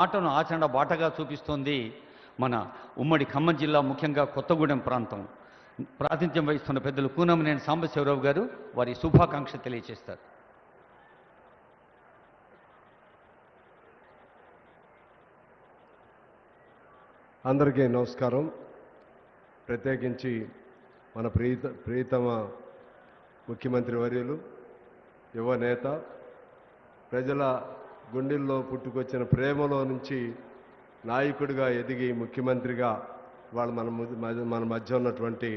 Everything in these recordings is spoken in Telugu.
ఆటను ఆచరణ బాటగా చూపిస్తోంది మన ఉమ్మడి ఖమ్మం జిల్లా ముఖ్యంగా కొత్తగూడెం ప్రాంతం. ప్రాతినిధ్యం వహిస్తున్న పెద్దలు కూనమనేని సాంబశివరావు గారు వారి శుభాకాంక్ష తెలియజేస్తారు అందరికీ నమస్కారం. ప్రత్యేకించి మన ప్రీత ప్రీతమ ముఖ్యమంత్రి వర్యులు యువ నేత ప్రజల గుండెల్లో పుట్టుకొచ్చిన ప్రేమలో నుంచి నాయకుడిగా ఎదిగి ముఖ్యమంత్రిగా వాళ్ళు మన ము- మధ్య- మన మధ్య ఉన్నటువంటి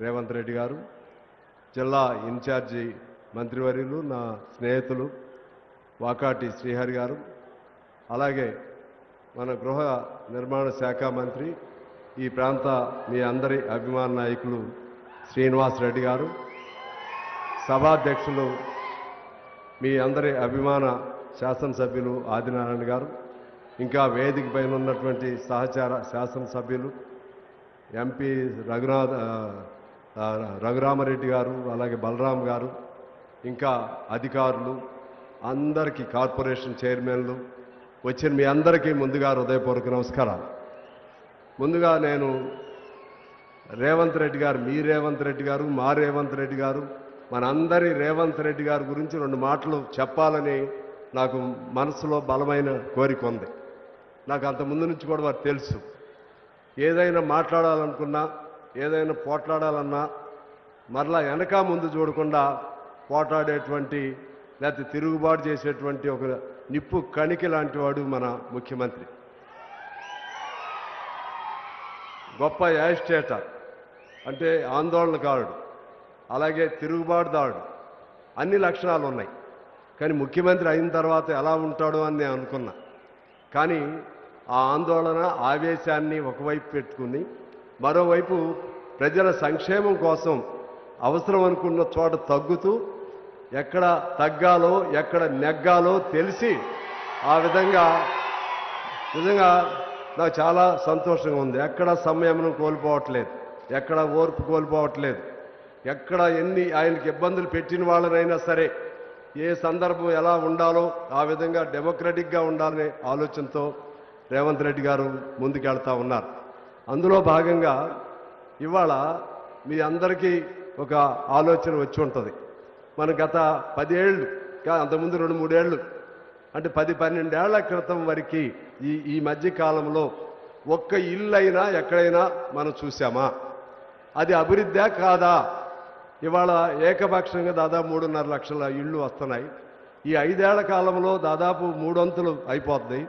రేవంత్ రెడ్డి గారు జిల్లా ఇన్ఛార్జి మంత్రివర్యులు నా స్నేహితులు వాకాటి శ్రీహరి గారు అలాగే మన గృహ నిర్మాణ శాఖ మంత్రి ఈ ప్రాంత మీ అందరి అభిమాన నాయకులు శ్రీనివాస్ రెడ్డి గారు సభాధ్యక్షులు మీ అందరి అభిమాన శాసనసభ్యులు ఆదినారాయణ గారు ఇంకా వేదిక పైన ఉన్నటువంటి సహచార శాసనసభ్యులు ఎంపీ రఘునాథ్ రఘురామరెడ్డి గారు అలాగే బలరాం గారు ఇంకా అధికారులు అందరికీ కార్పొరేషన్ చైర్మన్లు వచ్చిన మీ అందరికీ ముందుగా హృదయపూర్వక నమస్కారాలు. ముందుగా నేను రేవంత్ రెడ్డి గారు మీ రేవంత్ రెడ్డి గారు మా రేవంత్ రెడ్డి గారు మనందరి రేవంత్ రెడ్డి గారి గురించి రెండు మాటలు చెప్పాలని నాకు మనసులో బలమైన కోరిక ఉంది. నాకు అంత ముందు నుంచి కూడా వారు తెలుసు. ఏదైనా మాట్లాడాలనుకున్నా ఏదైనా పోట్లాడాలన్నా మరలా వెనక ముందు చూడకుండా పోట్లాడేటువంటి లేకపోతే తిరుగుబాటు చేసేటువంటి ఒక నిప్పు కణికి లాంటి వాడు మన ముఖ్యమంత్రి. గొప్ప యాజిస్టేటర్ అంటే ఆందోళనకారుడు అలాగే తిరుగుబాటుదారుడు అన్ని లక్షణాలు ఉన్నాయి కానీ ముఖ్యమంత్రి అయిన తర్వాత ఎలా ఉంటాడో అని నేను అనుకున్నా. కానీ ఆ ఆందోళన ఆవేశాన్ని ఒకవైపు పెట్టుకుని మరోవైపు ప్రజల సంక్షేమం కోసం అవసరం అనుకున్న చోట తగ్గుతూ ఎక్కడ తగ్గాలో ఎక్కడ నెగ్గాలో తెలిసి ఆ విధంగా నిజంగా నాకు చాలా సంతోషంగా ఉంది. ఎక్కడ సంయమనం కోల్పోవట్లేదు. ఎక్కడ ఓర్పు కోల్పోవట్లేదు. ఎక్కడ ఎన్ని ఆయనకి ఇబ్బందులు పెట్టిన వాళ్ళనైనా సరే ఏ సందర్భం ఎలా ఉండాలో ఆ విధంగా డెమోక్రటిక్గా ఉండాలనే ఆలోచనతో రేవంత్ రెడ్డి గారు ముందుకెళ్తా ఉన్నారు. అందులో భాగంగా ఇవాళ మీ అందరికీ ఒక ఆలోచన వచ్చి ఉంటుంది. మన గత పదేళ్ళు అంతకుముందు రెండు మూడేళ్ళు అంటే పది పన్నెండేళ్ళ క్రితం వరకు ఈ ఈ మధ్య కాలంలో ఒక్క ఇల్లు అయినా ఎక్కడైనా మనం చూసామా? అది అభివృద్ధి కాదా? ఇవాళ ఏకపక్షంగా దాదాపు మూడున్నర లక్షల ఇళ్ళు వస్తున్నాయి. ఈ ఐదేళ్ళ కాలంలో దాదాపు మూడొంతులు అయిపోతుంది.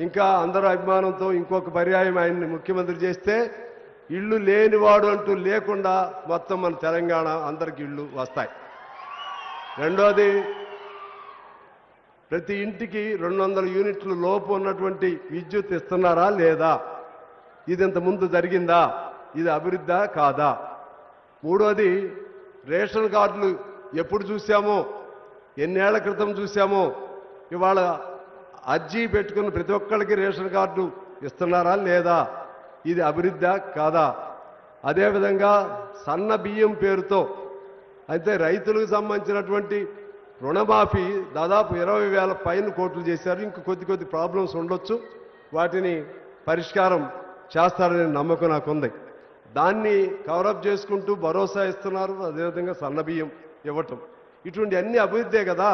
ఇంకా అందరూ అభిమానంతో ఇంకొక పర్యాయం ఆయన్ని ముఖ్యమంత్రి చేస్తే ఇళ్ళు లేనివాడు అంటూ లేకుండా మొత్తం మన తెలంగాణ అందరికి ఇళ్ళు వస్తాయి. రెండోది ప్రతి ఇంటికి రెండు వందల యూనిట్లు లోపు ఉన్నటువంటి విద్యుత్ ఇస్తున్నారా లేదా? ఇది ఇంత ముందు జరిగిందా? ఇది అభివృద్ధా కాదా? మూడోది రేషన్ కార్డులు ఎప్పుడు చూసామో? ఎన్నేళ్ళ క్రితం చూసామో? ఇవాళ అర్జీ పెట్టుకున్న ప్రతి ఒక్కరికి రేషన్ కార్డు ఇస్తున్నారా లేదా? ఇది అభివృద్ధి కాదా? అదేవిధంగా సన్న బియ్యం పేరుతో అయితే రైతులకు సంబంధించినటువంటి రుణమాఫీ దాదాపు ఇరవై వేల పైన కోట్లు చేశారు. ఇంక కొద్ది కొద్ది ప్రాబ్లమ్స్ ఉండొచ్చు. వాటిని పరిష్కారం చేస్తారనే నమ్మకం నాకుంది. దాన్ని కవరప్ చేసుకుంటూ భరోసా ఇస్తున్నారు అదేవిధంగా సన్న బియ్యం ఇవ్వటం. ఇటువంటి అన్ని అభివృద్ధే కదా.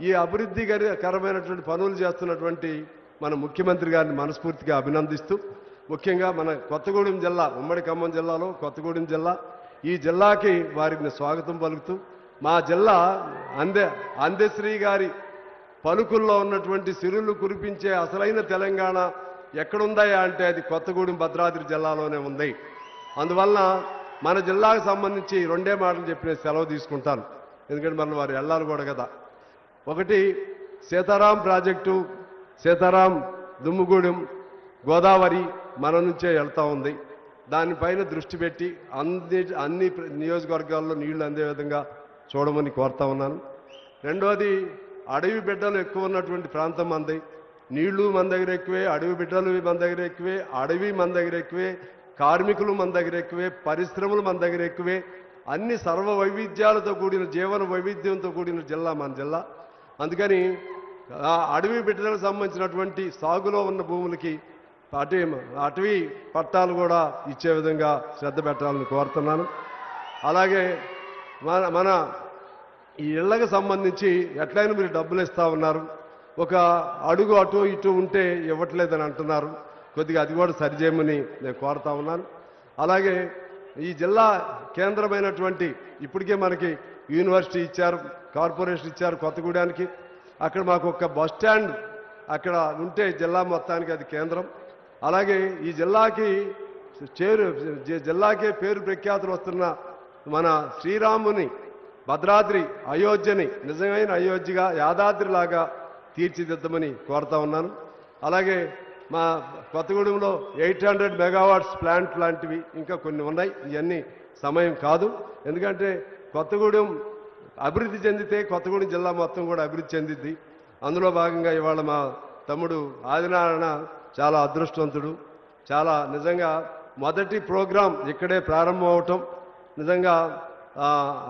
ఈ అభివృద్ధికరమైనటువంటి పనులు చేస్తున్నటువంటి మన ముఖ్యమంత్రి గారిని మనస్ఫూర్తిగా అభినందిస్తూ ముఖ్యంగా మన కొత్తగూడెం జిల్లా ఉమ్మడి ఖమ్మం జిల్లాలో కొత్తగూడెం జిల్లా ఈ జిల్లాకి వారికి స్వాగతం పలుకుతూ మా జిల్లా అందే అందశ్రీ గారి పలుకుల్లో ఉన్నటువంటి సిరులు కురిపించే అసలైన తెలంగాణ ఎక్కడుందాయా అంటే అది కొత్తగూడెం భద్రాద్రి జిల్లాలోనే ఉంది. అందువలన మన జిల్లాకు సంబంధించి రెండే మాటలు చెప్పిన సెలవు తీసుకుంటాను. ఎందుకంటే మన వారు వెళ్ళాలి కూడా కదా. ఒకటి సీతారాం ప్రాజెక్టు సీతారాం దుమ్ముగూడెం గోదావరి మన నుంచే వెళ్తా ఉంది. దానిపైన దృష్టి పెట్టి అన్ని అన్ని ప్ర- నియోజకవర్గాల్లో నీళ్ళు అందే విధంగా చూడమని కోరుతా ఉన్నాను. రెండవది అడవి బిడ్డలు ఎక్కువ ఉన్నటువంటి ప్రాంతం మంది. నీళ్ళు మన దగ్గర ఎక్కువే అడవి బిడ్డలు మన దగ్గర ఎక్కువే అడవి మన దగ్గర ఎక్కువే కార్మికులు మన దగ్గర ఎక్కువే పరిశ్రమలు మన దగ్గర ఎక్కువే అన్ని సర్వ వైవిధ్యాలతో కూడిన జీవన వైవిధ్యంతో కూడిన జిల్లా మన జిల్లా. అందుకని అడవి బిడ్డలకు సంబంధించినటువంటి సాగులో ఉన్న భూములకి అటవీ అటవీ పట్టాలు కూడా ఇచ్చే విధంగా శ్రద్ధ పెట్టాలని కోరుతున్నాను. అలాగే మన మన ఈ ఇళ్ళకు సంబంధించి ఎట్లయినా మీరు డబ్బులు ఇస్తా ఉన్నారు. ఒక అడుగు అటు ఇటు ఉంటే ఇవ్వట్లేదని అంటున్నారు. కొద్దిగా అది కూడా సరిచేయమని నేను కోరుతా ఉన్నాను. అలాగే ఈ జిల్లా కేంద్రమైనటువంటి ఇప్పటికే మనకి యూనివర్సిటీ ఇచ్చారు కార్పొరేషన్ ఇచ్చారు కొత్తగూడానికి. అక్కడ మాకు ఒక బస్ స్టాండ్ అక్కడ ఉంటే జిల్లా మొత్తానికి అది కేంద్రం. అలాగే ఈ జిల్లాకి చేరు జి- జిల్లాకే పేరు ప్రఖ్యాతులు వస్తున్న మన శ్రీరాముని భద్రాద్రి అయోధ్యని నిజమైన అయోధ్యగా యాదాద్రిలాగా తీర్చిదిద్దమని కోరుతా ఉన్నాను. అలాగే మా కొత్తగూడెంలో ఎయిట్ హండ్రెడ్ మెగావాట్స్ ప్లాంట్ లాంటివి ఇంకా కొన్ని ఉన్నాయి. ఇవన్నీ సమయం కాదు. ఎందుకంటే కొత్తగూడెం అభివృద్ధి చెందితే కొత్తగూడెం జిల్లా మొత్తం కూడా అభివృద్ధి చెందిద్ది. అందులో భాగంగా ఇవాళ మా తమ్ముడు ఆదినారాయణ చాలా అదృష్టవంతుడు. చాలా నిజంగా మొదటి ప్రోగ్రాం ఇక్కడే ప్రారంభం అవటం. నిజంగా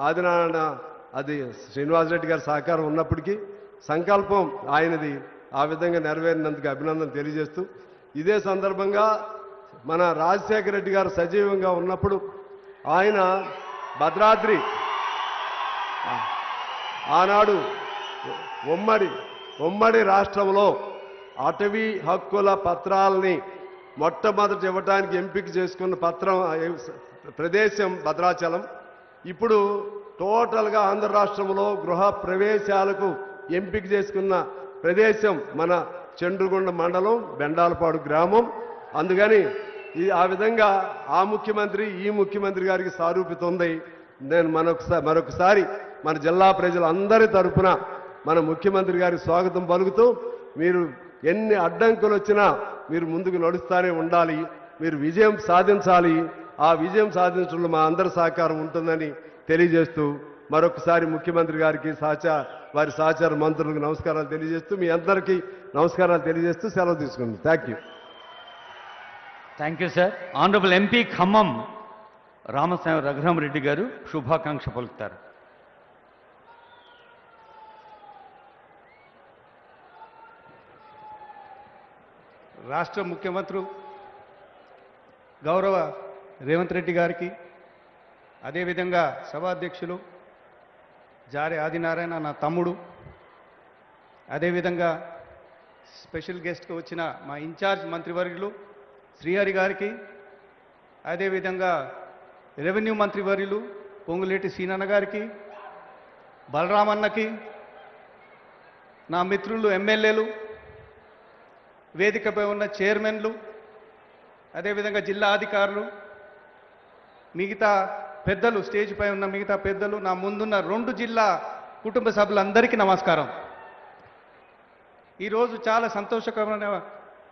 ఆదినారాయణ అది శ్రీనివాసరెడ్డి గారి సహకారం ఉన్నప్పటికీ సంకల్పం ఆయనది. ఆ విధంగా నెరవేరినందుకు అభినందన తెలియజేస్తూ ఇదే సందర్భంగా మన రాజశేఖర రెడ్డి గారు సజీవంగా ఉన్నప్పుడు ఆయన భద్రాద్రి ఆనాడు ఉమ్మడి ఉమ్మడి రాష్ట్రంలో అటవీ హక్కుల పత్రాలని మొట్టమొదటి ఇవ్వడానికి ఎంపిక చేసుకున్న పత్రం ప్రదేశం భద్రాచలం. ఇప్పుడు టోటల్గా ఆంధ్ర రాష్ట్రంలో గృహ ప్రవేశాలకు ఎంపిక చేసుకున్న ప్రదేశం మన చండ్రుగొండ మండలం బెండాలపాడు గ్రామం. అందుకని ఈ ఆ విధంగా ఆ ముఖ్యమంత్రి ఈ ముఖ్యమంత్రి గారికి సారూప్యత ఉంది నేను మరొకసారి మరొకసారి మన జిల్లా ప్రజలందరి తరఫున మన ముఖ్యమంత్రి గారికి స్వాగతం పలుకుతూ మీరు ఎన్ని అడ్డంకులు వచ్చినా మీరు ముందుకు నడుస్తూనే ఉండాలి. మీరు విజయం సాధించాలి. ఆ విజయం సాధించడంలో మా అందరి సహకారం ఉంటుందని తెలియజేస్తూ మరొకసారి ముఖ్యమంత్రి గారికి సహచార వారి సహచార మంత్రులకు నమస్కారాలు తెలియజేస్తూ మీ అందరికీ నమస్కారాలు తెలియజేస్తూ సెలవు తీసుకుంది thank you thank you sir honourable MP Khammam Ramaswamy Raghuramareddy garu శుభాకాంక్ష పలుకుతారు. రాష్ట్ర ముఖ్యమంత్రి గౌరవ రేవంత్ రెడ్డి గారికి అదేవిధంగా సభాధ్యక్షులు జారే ఆదినారాయణ నా తమ్ముడు. అదేవిధంగా స్పెషల్ గెస్ట్గా వచ్చిన మా ఇన్ఛార్జ్ మంత్రివర్యులు శ్రీహరి గారికి అదేవిధంగా రెవెన్యూ మంత్రివర్యులు పొంగులేటి సీనన్న గారికి బలరామన్నకి నా మిత్రులు ఎమ్మెల్యేలు వేదికపై ఉన్న చైర్మన్లు అదేవిధంగా జిల్లా అధికారులు మిగతా పెద్దలు స్టేజ్ పై ఉన్న మిగతా పెద్దలు నా ముందున్న రెండు జిల్లా కుటుంబ సభ్యులందరికీ నమస్కారం. ఈరోజు చాలా సంతోషకరమైన